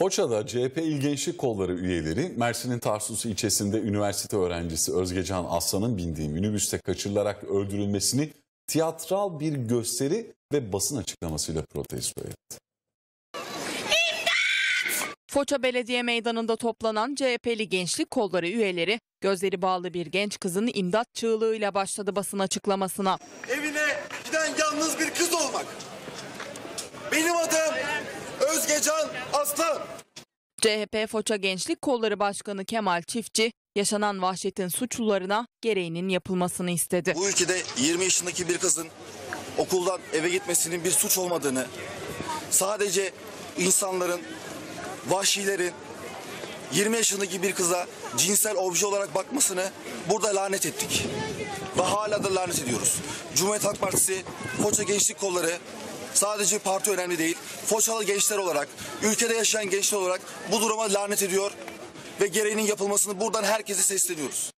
Foça'da CHP İl Gençlik Kolları üyeleri Mersin'in Tarsus ilçesinde üniversite öğrencisi Özgecan Aslan'ın bindiği minibüste kaçırılarak öldürülmesini tiyatral bir gösteri ve basın açıklamasıyla protesto etti. Foça Belediye Meydanı'nda toplanan CHP'li gençlik kolları üyeleri gözleri bağlı bir genç kızın imdat çığlığıyla başladı basın açıklamasına. evine giden yalnız bir kız olmak. Benim adım Özgecan Aslan. CHP Foça Gençlik Kolları Başkanı Kemal Çiftçi yaşanan vahşetin suçlularına gereğinin yapılmasını istedi. Bu ülkede 20 yaşındaki bir kızın okuldan eve gitmesinin bir suç olmadığını, sadece insanların, vahşilerin 20 yaşındaki bir kıza cinsel obje olarak bakmasını burada lanet ettik. Ve hala da lanet ediyoruz. Cumhuriyet Halk Partisi, Foça Gençlik Kolları sadece parti önemli değil. Foçalı gençler olarak, ülkede yaşayan gençler olarak bu duruma lanet ediyor ve gereğinin yapılmasını buradan herkese sesleniyoruz.